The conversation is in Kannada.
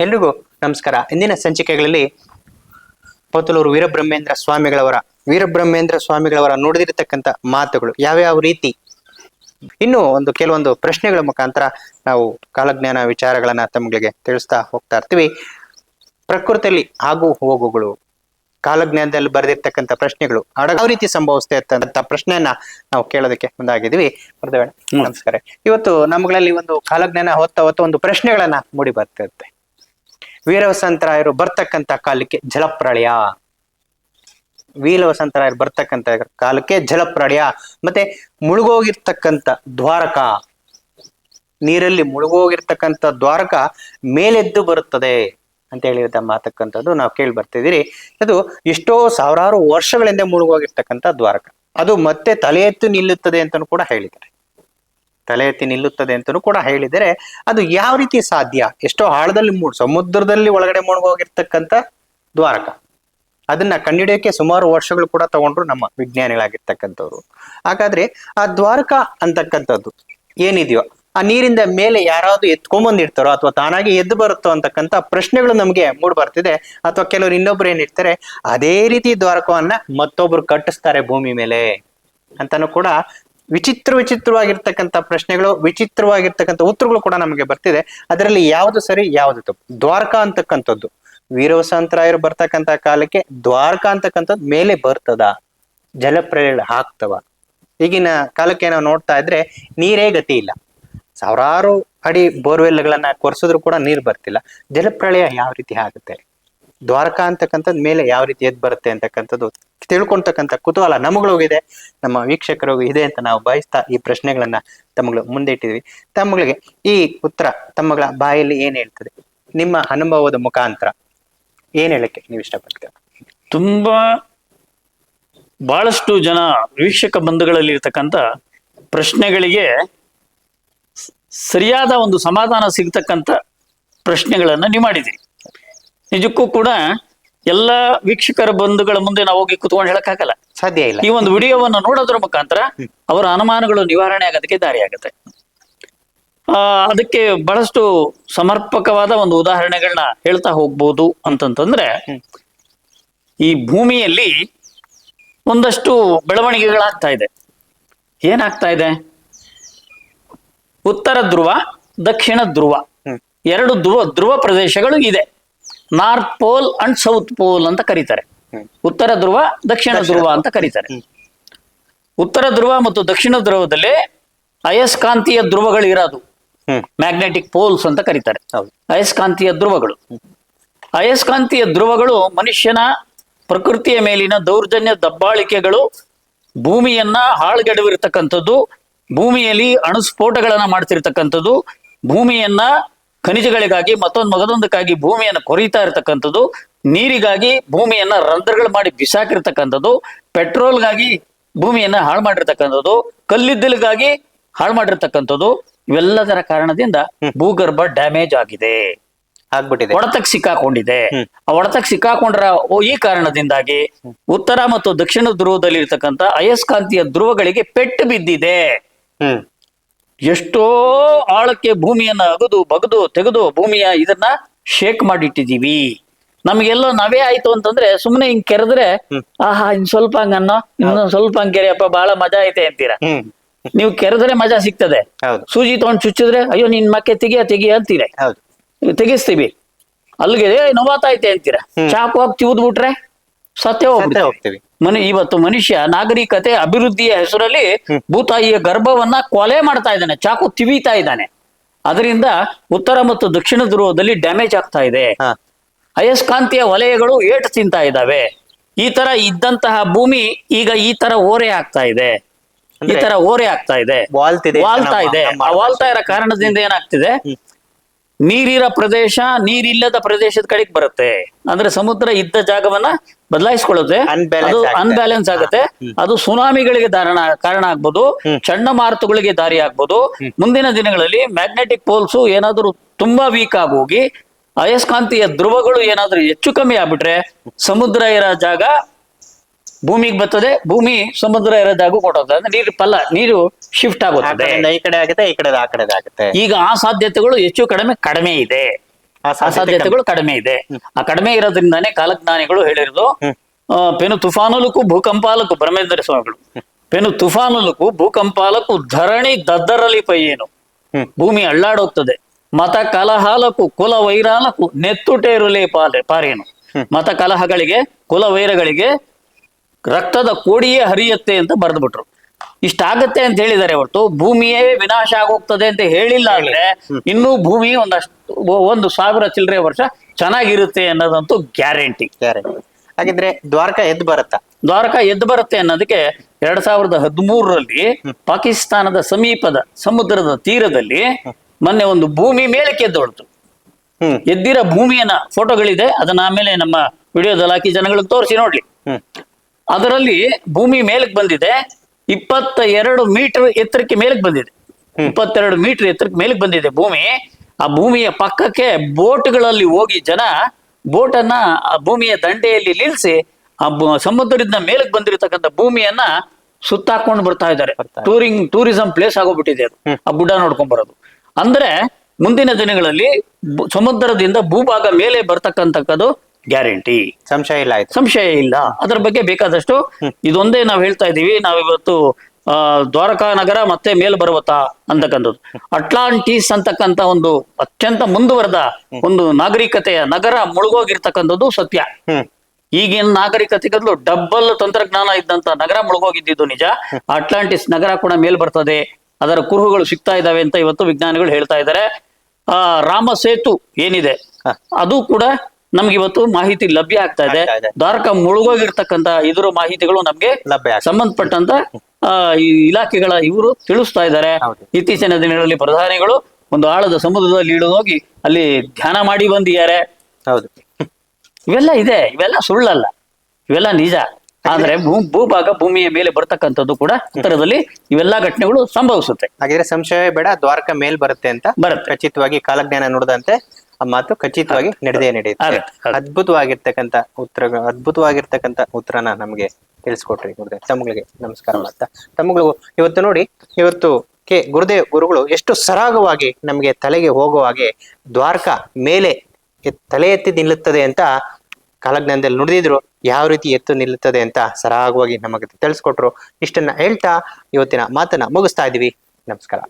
ಎಲ್ರಿಗೂ ನಮಸ್ಕಾರ. ಇಂದಿನ ಸಂಚಿಕೆಗಳಲ್ಲಿ ಪೋತಲೂರು ವೀರಬ್ರಹ್ಮೇಂದ್ರ ಸ್ವಾಮಿಗಳವರ ವೀರಬ್ರಹ್ಮೇಂದ್ರ ಸ್ವಾಮಿಗಳವರ ನುಡಿದಿರತಕ್ಕಂಥ ಮಾತುಗಳು ಯಾವ್ಯಾವ ರೀತಿ? ಇನ್ನು ಒಂದು ಕೆಲವೊಂದು ಪ್ರಶ್ನೆಗಳ ಮುಖಾಂತರ ನಾವು ಕಾಲಜ್ಞಾನ ವಿಚಾರಗಳನ್ನ ತಮ್ಮಗಳಿಗೆ ತಿಳಿಸ್ತಾ ಹೋಗ್ತಾ ಇರ್ತೀವಿ. ಪ್ರಕೃತಿಯಲ್ಲಿ ಆಗು ಹೋಗುಗಳು, ಕಾಲಜ್ಞಾನದಲ್ಲಿ ಬರೆದಿರ್ತಕ್ಕಂಥ ಪ್ರಶ್ನೆಗಳು ಯಾವ ರೀತಿ ಸಂಭವಿಸುತ್ತೆ ಅಂತ ಪ್ರಶ್ನೆಯನ್ನ ನಾವು ಕೇಳೋದಕ್ಕೆ ಮುಂದಾಗಿದ್ದೀವಿ. ಬರ್ದೇವೆ ನಮಸ್ಕಾರ. ಇವತ್ತು ನಮ್ಮಗಳಲ್ಲಿ ಒಂದು ಕಾಲಜ್ಞಾನ ಹೊತ್ತ ಹೊತ್ತ ಒಂದು ಪ್ರಶ್ನೆಗಳನ್ನ ಮೂಡಿ ಬರ್ತಿರುತ್ತೆ ವೀರವಸಂತರಾಯರು ಬರ್ತಕ್ಕಂತ ಕಾಲಕ್ಕೆ ಜಲಪ್ರಳಯ. ವೀರವಸಂತರಾಯರು ಬರ್ತಕ್ಕಂತ ಕಾಲಕ್ಕೆ ಜಲಪ್ರಳಯ. ಮತ್ತೆ ಮುಳುಗೋಗಿರ್ತಕ್ಕಂಥ ದ್ವಾರಕ. ನೀರಲ್ಲಿ ಮುಳುಗೋಗಿರ್ತಕ್ಕಂಥ ದ್ವಾರಕ ಮೇಲೆದ್ದು ಬರುತ್ತದೆ ಅಂತ ಹೇಳಿದ ಮಾತಕ್ಕಂಥದ್ದು ನಾವು ಕೇಳಿ ಬರ್ತಿದ್ದೀರಿ. ಅದು ಎಷ್ಟೋ ಸಾವಿರಾರು ವರ್ಷಗಳಿಂದ ಮುಳುಗೋಗಿರ್ತಕ್ಕಂಥ ದ್ವಾರಕ. ಅದು ಮತ್ತೆ ತಲೆ ಎತ್ತು ನಿಲ್ಲುತ್ತದೆ ಅಂತಲೂ ಕೂಡ ಹೇಳಿದ್ದಾರೆ. ತಲೆ ಎತ್ತಿ ನಿಲ್ಲುತ್ತದೆ ಅಂತಲೂ ಕೂಡ ಹೇಳಿದರೆ ಅದು ಯಾವ ರೀತಿ ಸಾಧ್ಯ? ಎಷ್ಟೋ ಆಳದಲ್ಲಿ ಮೂಡ್ ಸಮುದ್ರದಲ್ಲಿ ಒಳಗಡೆ ಮುಳುಗೋಗಿರ್ತಕ್ಕಂಥ ದ್ವಾರಕ. ಅದನ್ನ ಕಂಡಿಡಿಯೋಕೆ ಸುಮಾರು ವರ್ಷಗಳು ಕೂಡ ತಗೊಂಡ್ರು ನಮ್ಮ ವಿಜ್ಞಾನಿಗಳಾಗಿರ್ತಕ್ಕಂಥವ್ರು. ಹಾಗಾದ್ರೆ ಆ ದ್ವಾರಕ ಅಂತಕ್ಕಂಥದ್ದು ಏನಿದೆಯೋ, ಆ ನೀರಿಂದ ಮೇಲೆ ಯಾರಾದ್ರೂ ಎತ್ಕೊಂಬಂದಿರ್ತಾರೋ ಅಥವಾ ತಾನಾಗಿ ಎದ್ದು ಬರುತ್ತೋ ಅಂತಕ್ಕಂಥ ಪ್ರಶ್ನೆಗಳು ನಮಗೆ ಮೂಡ್ ಬರ್ತಿದೆ. ಅಥವಾ ಕೆಲವರು ಇನ್ನೊಬ್ರು ಏನಿರ್ತಾರೆ ಅದೇ ರೀತಿ ದ್ವಾರಕವನ್ನ ಮತ್ತೊಬ್ರು ಕಟ್ಟಿಸ್ತಾರೆ ಭೂಮಿ ಮೇಲೆ ಅಂತಾನು ಕೂಡ ವಿಚಿತ್ರ ವಿಚಿತ್ರವಾಗಿರ್ತಕ್ಕಂಥ ಪ್ರಶ್ನೆಗಳು, ವಿಚಿತ್ರವಾಗಿರ್ತಕ್ಕಂಥ ಉತ್ತರಗಳು ಕೂಡ ನಮಗೆ ಬರ್ತಿದೆ. ಅದರಲ್ಲಿ ಯಾವುದು ಸರಿ, ಯಾವುದು ತಪ್ಪು? ದ್ವಾರಕಾ ಅಂತಕ್ಕಂಥದ್ದು. ವೀರವಸಂತರಾಯರು ಬರ್ತಕ್ಕಂಥ ಕಾಲಕ್ಕೆ ದ್ವಾರಕಾ ಅಂತಕ್ಕಂಥದ್ದು ಮೇಲೆ ಬರ್ತದ. ಜಲಪ್ರಳಯ ಹಾಕ್ತವ. ಈಗಿನ ಕಾಲಕ್ಕೆ ನಾವು ನೋಡ್ತಾ ಇದ್ರೆ ನೀರೇ ಗತಿ ಇಲ್ಲ. ಸಾವಿರಾರು ಅಡಿ ಬೋರ್ವೆಲ್ಗಳನ್ನ ಕೊರೆಸಿದ್ರು ಕೂಡ ನೀರು ಬರ್ತಿಲ್ಲ. ಜಲಪ್ರಳಯ ಯಾವ ರೀತಿ ಆಗುತ್ತೆ? ದ್ವಾರಕ ಅಂತಕ್ಕಂಥದ್ದು ಮೇಲೆ ಯಾವ ರೀತಿ ಎದ್ದು ಬರುತ್ತೆ ಅಂತಕ್ಕಂಥದ್ದು ತಿಳ್ಕೊಂತಕ್ಕಂಥ ಕುತೂಹಲ ನಮಗಳಿಗಿದೆ ನಮ್ಮ ವೀಕ್ಷಕರಿಗೂ ಇದೆ ಅಂತ ನಾವು ಬಯಸ್ತಾ ಈ ಪ್ರಶ್ನೆಗಳನ್ನ ತಮ್ಮಗಳು ಮುಂದೆ ಇಟ್ಟಿದ್ವಿ ತಮ್ಮಗಳಿಗೆ ಈ ಉತ್ತರ ತಮ್ಮಗಳ ಬಾಯಲ್ಲಿ ಏನ್ ಹೇಳ್ತದೆ? ನಿಮ್ಮ ಅನುಭವದ ಮುಖಾಂತರ ಏನ್ ಹೇಳಕ್ಕೆ ನೀವು ಇಷ್ಟಪಡ್ತೀರ? ತುಂಬಾ ಬಹಳಷ್ಟು ಜನ ವೀಕ್ಷಕ ಬಂಧುಗಳಲ್ಲಿ ಇರ್ತಕ್ಕಂಥ ಪ್ರಶ್ನೆಗಳಿಗೆ ಸರಿಯಾದ ಒಂದು ಸಮಾಧಾನ ಸಿಗ್ತಕ್ಕಂಥ ಪ್ರಶ್ನೆಗಳನ್ನ ನೀವು ಮಾಡಿದ್ದೀರಿ. ನಿಜಕ್ಕೂ ಕೂಡ ಎಲ್ಲ ವೀಕ್ಷಕರ ಬಂಧುಗಳ ಮುಂದೆ ನಾವು ಹೋಗಿ ಕುತ್ಕೊಂಡು ಹೇಳಕ್ಕಾಗಲ್ಲ. ಸಾಧ್ಯ ಇಲ್ಲ. ಈ ಒಂದು ವಿಡಿಯೋವನ್ನು ನೋಡೋದ್ರ ಮುಖಾಂತರ ಅವರ ಅನುಮಾನಗಳು ನಿವಾರಣೆ ಆಗೋದಕ್ಕೆ ದಾರಿ ಆಗುತ್ತೆ. ಆ ಅದಕ್ಕೆ ಬಹಳಷ್ಟು ಸಮರ್ಪಕವಾದ ಒಂದು ಉದಾಹರಣೆಗಳನ್ನ ಹೇಳ್ತಾ ಹೋಗ್ಬೋದು ಅಂತಂತಂದ್ರೆ ಈ ಭೂಮಿಯಲ್ಲಿ ಒಂದಷ್ಟು ಬೆಳವಣಿಗೆಗಳಾಗ್ತಾ ಇದೆ. ಏನಾಗ್ತಾ ಇದೆ? ಉತ್ತರ ಧ್ರುವ ದಕ್ಷಿಣ ಧ್ರುವ. ಎರಡು ಧ್ರುವ ಧ್ರುವ ಪ್ರದೇಶಗಳು ಇದೆ. North pole and south pole ಅಂತ ಕರೀತಾರೆ. ಉತ್ತರ ಧ್ರುವ ದಕ್ಷಿಣ ಧ್ರುವ ಅಂತ ಕರೀತಾರೆ. ಉತ್ತರ ಧ್ರುವ ಮತ್ತು ದಕ್ಷಿಣ ಧ್ರುವದಲ್ಲಿ ಅಯಸ್ಕಾಂತೀಯ ಧ್ರುವಗಳು ಇರೋದು. ಮ್ಯಾಗ್ನೆಟಿಕ್ ಪೋಲ್ಸ್ ಅಂತ ಕರೀತಾರೆ. ಅಯಸ್ಕಾಂತೀಯ ಧ್ರುವಗಳು. ಅಯಸ್ಕಾಂತೀಯ ಧ್ರುವಗಳು ಮನುಷ್ಯನ ಪ್ರಕೃತಿಯ ಮೇಲಿನ ದೌರ್ಜನ್ಯ ದಬ್ಬಾಳಿಕೆಗಳು ಭೂಮಿಯನ್ನ ಹಾಳ್ಗೆಡವಿರ್ತಕ್ಕಂಥದ್ದು ಭೂಮಿಯಲ್ಲಿ ಅಣುಸ್ಫೋಟಗಳನ್ನ ಮಾಡ್ತಿರ್ತಕ್ಕಂಥದ್ದು ಭೂಮಿಯನ್ನ ಖನಿಜಗಳಿಗಾಗಿ ಮತ್ತೊಂದು ಮಗದೊಂದಕ್ಕಾಗಿ ಭೂಮಿಯನ್ನು ಕೊರೀತಾ ಇರತಕ್ಕಂಥದ್ದು ನೀರಿಗಾಗಿ ಭೂಮಿಯನ್ನ ರಂಧ್ರಗಳು ಮಾಡಿ ಬಿಸಾಕಿರ್ತಕ್ಕಂಥದ್ದು ಪೆಟ್ರೋಲ್ಗಾಗಿ ಭೂಮಿಯನ್ನ ಹಾಳು ಮಾಡಿರ್ತಕ್ಕಂಥದ್ದು ಕಲ್ಲಿದ್ದಲಿಗಾಗಿ ಹಾಳು ಮಾಡಿರ್ತಕ್ಕಂಥದ್ದು ಇವೆಲ್ಲದರ ಕಾರಣದಿಂದ ಭೂಗರ್ಭ ಡ್ಯಾಮೇಜ್ ಆಗಿದೆ. ಆಗ್ಬಿಟ್ಟಿದೆ. ಒಡತಕ್ ಸಿಕ್ಕಾಕೊಂಡಿದೆ. ಆ ಒಡತಕ್ ಸಿಕ್ಕಾಕೊಂಡ್ರ ಓ ಈ ಕಾರಣದಿಂದಾಗಿ ಉತ್ತರ ಮತ್ತು ದಕ್ಷಿಣ ಧ್ರುವದಲ್ಲಿ ಇರ್ತಕ್ಕಂಥ ಅಯಸ್ಕಾಂತೀಯ ಧ್ರುವಗಳಿಗೆ ಪೆಟ್ಟು ಬಿದ್ದಿದೆ. ಎಷ್ಟೋ ಆಳಕ್ಕೆ ಭೂಮಿಯನ್ನ ಅಗದು ಬಗದು ತೆಗೆದು ಭೂಮಿಯ ಇದನ್ನ ಶೇಕ್ ಮಾಡಿಟ್ಟಿದೀವಿ ನಮಗೆಲ್ಲ ನಾವೇ ಆಯ್ತು ಅಂತಂದ್ರೆ ಸುಮ್ಮನೆ ಹಿಂಗ್ ಕೆರೆದ್ರೆ ಆಹಾ ಇನ್ ಸ್ವಲ್ಪ ಹಂಗನ್ನೋ ಇನ್ನೊಂದ್ ಸ್ವಲ್ಪ ಹಂಗ್ ಕೆರೆಯಪ್ಪ ಬಹಳ ಮಜಾ ಐತೆ ಅಂತೀರಾ? ನೀವು ಕೆರೆದ್ರೆ ಮಜಾ ಸಿಗ್ತದೆ. ಸೂಜಿ ತಗೊಂಡ್ ಚುಚ್ಚಿದ್ರೆ ಅಯ್ಯೋ ನಿನ್ ಮಕ್ಕೆ ತೆಗಿಯ ತೆಗಿಯ ಅಂತೀರ. ತೆಗಿಸ್ತೀವಿ. ಅಲ್ಲಿಗೆ ನೋವಾತೈತೆ ಅಂತೀರ? ಚಾಕು ಹಾಕಿ ತಿವಿದ್ ಬಿಟ್ರೆ ಸತ್ಯ ಹೋಗ್ತೇವೆ ಹೋಗ್ಬಿಡ್ತೀವಿ ಹೋಗ್ತೀವಿ ಮನೆ ಇವತ್ತು ಮನುಷ್ಯ ನಾಗರಿಕತೆ ಅಭಿವೃದ್ಧಿಯ ಹೆಸರಲ್ಲಿ ಭೂತಾಯಿಯ ಗರ್ಭವನ್ನ ಕೊಲೆ ಮಾಡ್ತಾ ಇದ್ದಾನೆ ಚಾಕು ತಿವಿತಾ ಇದ್ದಾನೆ. ಅದರಿಂದ ಉತ್ತರ ಮತ್ತು ದಕ್ಷಿಣ ಧ್ರುವದಲ್ಲಿ ಡ್ಯಾಮೇಜ್ ಆಗ್ತಾ ಇದೆ. ಹಾ. ಅಯಸ್ಕಾಂತೀಯ ವಲಯಗಳು ಏಟು ತಿಂತಾ ಇದ್ದಾವೆ. ಈ ತರ ಇದ್ದಂತಹ ಭೂಮಿ ಈಗ ಈ ತರ ಓರೆ ಆಗ್ತಾ ಇದೆ. ಈ ಅಂದ್ರೆ ತರ ಓರೆ ಆಗ್ತಾ ಇದೆ. ವಾಲ್ತಿದೆ ವಾಲ್ತಾ ನಮ್ಮ- ಇದೆ. ನಮ್ಮ ಆ ವಾಲ್ತಾ ಇರೋ ಕಾರಣದಿಂದ ಏನಾಗ್ತಿದೆ. ನೀರಿರೋ ಪ್ರದೇಶ ನೀರಿಲ್ಲದ ಪ್ರದೇಶದ ಕಡೆಗೆ ಬರುತ್ತೆ. ಅಂದ್ರೆ ಸಮುದ್ರ ಇದ್ದ ಜಾಗವನ್ನ ಬದಲಾಯಿಸ್ಕೊಳ್ಳುತ್ತೆ. ಅದು ಅನ್ಬ್ಯಾಲೆನ್ಸ್ ಆಗುತ್ತೆ. ಅದು ಸುನಾಮಿಗಳಿಗೆ ಧಾರಣ ಕಾರಣ ಆಗ್ಬೋದು. ಚಂಡಮಾರುತಗಳಿಗೆ ದಾರಿ ಆಗ್ಬೋದು. ಮುಂದಿನ ದಿನಗಳಲ್ಲಿ ಮ್ಯಾಗ್ನೆಟಿಕ್ ಪೋಲ್ಸ್ ಏನಾದರೂ ತುಂಬಾ ವೀಕ್ ಆಗೋಗಿ ಅಯಸ್ಕಾಂತೀಯ ಧ್ರುವಗಳು ಏನಾದರೂ ಹೆಚ್ಚು ಕಮ್ಮಿ ಆಗ್ಬಿಟ್ರೆ ಸಮುದ್ರ ಇರೋ ಜಾಗ ಭೂಮಿಗೆ ಬರ್ತದೆ ಭೂಮಿ ಸಮುದ್ರ ಇರೋದಾಗೂ ಕೊಟ್ಟೋಗ್ತದೆ ಅಂದ್ರೆ ನೀರು ಫಲ ನೀರು ಶಿಫ್ಟ್ ಆಗುತ್ತೆ ಆಗುತ್ತದೆ ಈ ಕಡೆ ಆಗುತ್ತೆ ಈ ಕಡೆ ಆ ಕಡೆ ಆಗುತ್ತೆ. ಈಗ ಆ ಸಾಧ್ಯತೆಗಳು ಹೆಚ್ಚು ಕಡಿಮೆ ಕಡಿಮೆ ಇದೆ. ಆ ಕಡಿಮೆ. ಇದೆ. ಆ ಕಡಿಮೆ ಇರೋದ್ರಿಂದಾನೇ ಕಾಲಜ್ಞಾನಿಗಳು ಹೇಳಿರೋದು ಪೆನು ತುಫಾನುಲಕ್ಕೂ ಭೂಕಂಪಾಲಕ್ಕೂ ಬ್ರಹ್ಮೇಂದ್ರ ಸ್ವಾಮಿಗಳು. ಪೆನು ತುಫಾನುಲಕ್ಕೂ ಭೂಕಂಪಾಲಕ್ಕೂ ಧರಣಿ ದದ್ದರಲಿ ಪೈಯೇನು ಭೂಮಿ ಅಳ್ಳಾಡೋಗ್ತದೆ. ಮತ ಕಲಹಾಲಕು ಕುಲ ವೈರಾಲಕು ನೆತ್ತುಟೇರುಲಿ ಪಾಲೆ ಪಾರೇನು? ಮತ ಕಲಹಗಳಿಗೆ ಕುಲ ವೈರಗಳಿಗೆ ರಕ್ತದ ಕೋಡಿಯೇ ಹರಿಯುತ್ತೆ ಅಂತ ಬರೆದ್ಬಿಟ್ರು. ಇಷ್ಟಾಗತ್ತೆ ಅಂತ ಹೇಳಿದ್ದಾರೆ ಹೊರತು ಭೂಮಿಯೇ ವಿನಾಶ ಆಗೋಗ್ತದೆ ಅಂತ ಹೇಳಿಲ್ಲ ಅಂದ್ರೆ ಇನ್ನೂ ಭೂಮಿ ಒಂದಷ್ಟು ಒಂದು ಸಾವಿರ ಚಿಲ್ಲರೆ ವರ್ಷ ಚೆನ್ನಾಗಿರುತ್ತೆ ಅನ್ನೋದಂತೂ ಗ್ಯಾರಂಟಿ. ಗ್ಯಾರಂಟಿ. ಹಾಗಿದ್ರೆ ದ್ವಾರಕ ಎದ್ದು ಬರುತ್ತಾ? ದ್ವಾರಕ ಎದ್ದು ಬರುತ್ತೆ ಅನ್ನೋದಕ್ಕೆ ಎರಡ್ ಸಾವಿರದ ಹದಿಮೂರರಲ್ಲಿ ಪಾಕಿಸ್ತಾನದ ಸಮೀಪದ ಸಮುದ್ರದ ತೀರದಲ್ಲಿ ಮೊನ್ನೆ ಒಂದು ಭೂಮಿ ಮೇಲಕ್ಕೆ ಎದ್ದೊಳ್ತು ಎದ್ದಿರೋ ಭೂಮಿಯನ್ನ ಫೋಟೋಗಳಿದೆ ಅದನ್ನ ಆಮೇಲೆ ನಮ್ಮ ವಿಡಿಯೋದಲ್ಲಿ ಹಾಕಿ ಜನಗಳಿಗೆ ತೋರಿಸಿ ನೋಡ್ಲಿ. ಅದರಲ್ಲಿ ಭೂಮಿ ಮೇಲಕ್ಕೆ ಬಂದಿದೆ. ಇಪ್ಪತ್ತ ಎರಡು ಮೀಟರ್ ಎತ್ತರಕ್ಕೆ ಮೇಲಕ್ಕೆ ಬಂದಿದೆ. ಇಪ್ಪತ್ತೆರಡು ಮೀಟರ್ ಎತ್ತರಕ್ಕೆ ಮೇಲಕ್ಕೆ ಬಂದಿದೆ ಭೂಮಿ. ಆ ಭೂಮಿಯ ಪಕ್ಕಕ್ಕೆ ಬೋಟ್ಗಳಲ್ಲಿ ಹೋಗಿ ಜನ ಬೋಟನ್ನ ಆ ಭೂಮಿಯ ದಂಡೆಯಲ್ಲಿ ನಿಲ್ಲಿಸಿ ಆ ಸಮುದ್ರದಿಂದ ಮೇಲಕ್ಕೆ ಬಂದಿರತಕ್ಕಂಥ ಭೂಮಿಯನ್ನ ಸುತ್ತಾಕೊಂಡು ಬರ್ತಾ ಇದ್ದಾರೆ. ಟೂರಿಂಗ್ ಟೂರಿಸಂ ಪ್ಲೇಸ್ ಆಗೋಗ್ಬಿಟ್ಟಿದೆ ಅದು. ಆ ಗುಡ್ಡ ನೋಡ್ಕೊಂಡ್ ಬರೋದು. ಅಂದ್ರೆ ಮುಂದಿನ ದಿನಗಳಲ್ಲಿ ಸಮುದ್ರದಿಂದ ಭೂಭಾಗ ಮೇಲೆ ಬರ್ತಕ್ಕಂಥದ್ದು ಗ್ಯಾರಂಟಿ. ಸಂಶಯ ಇಲ್ಲ ಆಯ್ತು. ಸಂಶಯ ಇಲ್ಲ. ಅದರ ಬಗ್ಗೆ ಬೇಕಾದಷ್ಟು ಇದೊಂದೇ ನಾವು ಹೇಳ್ತಾ ಇದೀವಿ ನಾವಿವತ್ತು ಆ ದ್ವಾರಕಾ ನಗರ ಮತ್ತೆ ಮೇಲ್ ಬರುವತ್ತಾ ಅಂತಕ್ಕಂಥದ್ದು. ಅಟ್ಲಾಂಟಿಸ್ ಅಂತಕ್ಕಂತ ಒಂದು ಅತ್ಯಂತ ಮುಂದುವರೆದ ಒಂದು ನಾಗರಿಕತೆಯ ನಗರ ಮುಳುಗೋಗಿರ್ತಕ್ಕಂಥದ್ದು ಸತ್ಯ. ಹ್ಮ್. ಈಗಿನ ನಾಗರಿಕತೆಗದ್ಲು ಡಬ್ಬಲ್ ತಂತ್ರಜ್ಞಾನ ಇದ್ದಂತ ನಗರ ಮುಳುಗೋಗಿದ್ದು ನಿಜ. ಅಟ್ಲಾಂಟಿಸ್ ನಗರ ಕೂಡ ಮೇಲ್ ಬರ್ತದೆ ಅದರ ಕುರುಹುಗಳು ಸಿಗ್ತಾ ಇದಾವೆ ಅಂತ ಇವತ್ತು ವಿಜ್ಞಾನಿಗಳು ಹೇಳ್ತಾ ಇದ್ದಾರೆ. ಆ ರಾಮ ಸೇತು ಏನಿದೆ? ಅದು ಕೂಡ ನಮ್ಗೆ ಇವತ್ತು ಮಾಹಿತಿ ಲಭ್ಯ ಆಗ್ತಾ ಇದೆ. ದ್ವಾರಕ ಮುಳುಗೋಗಿರ್ತಕ್ಕಂತ ಇದರ ಮಾಹಿತಿಗಳು ನಮ್ಗೆ ಲಭ್ಯ. ಸಂಬಂಧಪಟ್ಟಂತ ಇಲಾಖೆಗಳ ಇವರು ತಿಳಿಸ್ತಾ ಇದ್ದಾರೆ. ಇತ್ತೀಚಿನ ದಿನಗಳಲ್ಲಿ ಪ್ರಧಾನಿಗಳು ಒಂದು ಆಳದ ಸಮುದ್ರದಲ್ಲಿ ಇಳಿದು ಹೋಗಿ ಅಲ್ಲಿ ಧ್ಯಾನ ಮಾಡಿ ಬಂದಿದ್ದಾರೆ. ಹೌದು. ಇವೆಲ್ಲ ಇದೆ. ಇವೆಲ್ಲ ಸುಳ್ಳಲ್ಲ. ಇವೆಲ್ಲ ನಿಜ. ಆದ್ರೆ ಭೂ ಭೂಭಾಗ ಭೂಮಿಯ ಮೇಲೆ ಬರ್ತಕ್ಕಂಥದ್ದು ಕೂಡ ಉತ್ತರದಲ್ಲಿ ಇವೆಲ್ಲ ಘಟನೆಗಳು ಸಂಭವಿಸುತ್ತೆ. ಹಾಗಿದ್ರೆ ಸಂಶಯ ಬೇಡ. ದ್ವಾರಕ ಮೇಲ್ ಬರುತ್ತೆ ಅಂತ ಬರುತ್ತೆ. ಖಚಿತವಾಗಿ ಕಾಲಜ್ಞಾನ ನುಡಿದಂತೆ ಆ ಮಾತು ಖಚಿತವಾಗಿ ನಡೆದೇ ನಡೆಯುತ್ತೆ. ಅದ್ಭುತವಾಗಿರ್ತಕ್ಕಂತ ಉತ್ತರ ಅದ್ಭುತವಾಗಿರ್ತಕ್ಕಂತ ಉತ್ತರನ ನಮ್ಗೆ ತಿಳಿಸ್ಕೊಟ್ರಿ ಗುರುದೇವ್. ತಮ್ಮಗಳಿಗೆ ನಮಸ್ಕಾರ ಮಾಡ್ತಾ. ತಮ್ಮಗಳು ಇವತ್ತು ನೋಡಿ ಇವತ್ತು ಕೆ ಗುರುದೇವ್ ಗುರುಗಳು ಎಷ್ಟು ಸರಾಗವಾಗಿ ನಮಗೆ ತಲೆಗೆ ಹೋಗುವ ಹಾಗೆ ದ್ವಾರಕ ಮೇಲೆ ತಲೆ ಎತ್ತಿ ನಿಲ್ಲುತ್ತದೆ ಅಂತ ಕಾಲಜ್ಞಾನದಲ್ಲಿ ನುಡಿದಿದ್ರು. ಯಾವ ರೀತಿ ಎತ್ತು ನಿಲ್ಲುತ್ತದೆ ಅಂತ ಸರಾಗವಾಗಿ ನಮಗೆ ತಿಳಿಸ್ಕೊಟ್ರು. ಇಷ್ಟನ್ನ ಹೇಳ್ತಾ ಇವತ್ತಿನ ಮಾತನ್ನ ಮುಗಿಸ್ತಾ ಇದೀವಿ ನಮಸ್ಕಾರ.